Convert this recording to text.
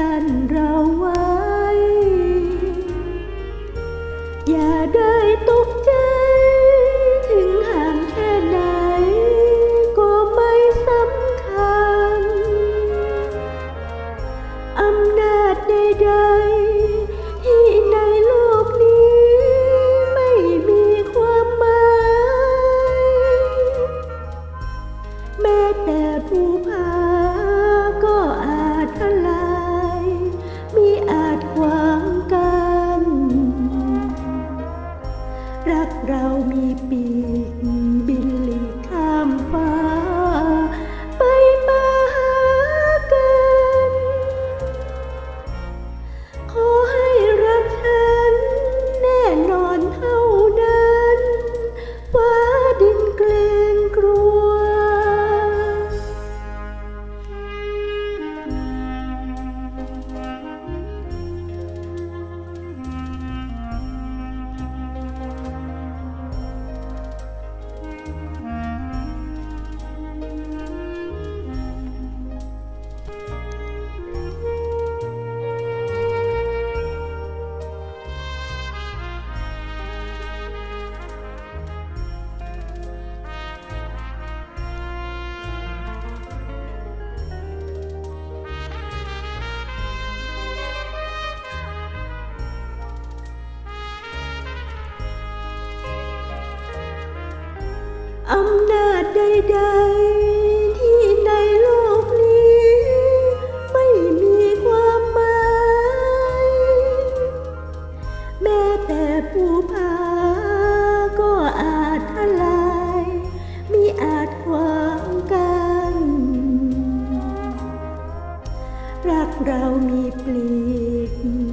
กันเราไว้ อย่าได้ตกใจ ถึงห่างแค่ไหน ก็ไม่สำคัญ อำนาจใดๆที่ในโลกนี้ ไม่มีความหมาย แมแต่ผู้ เรามีเปลี่ยน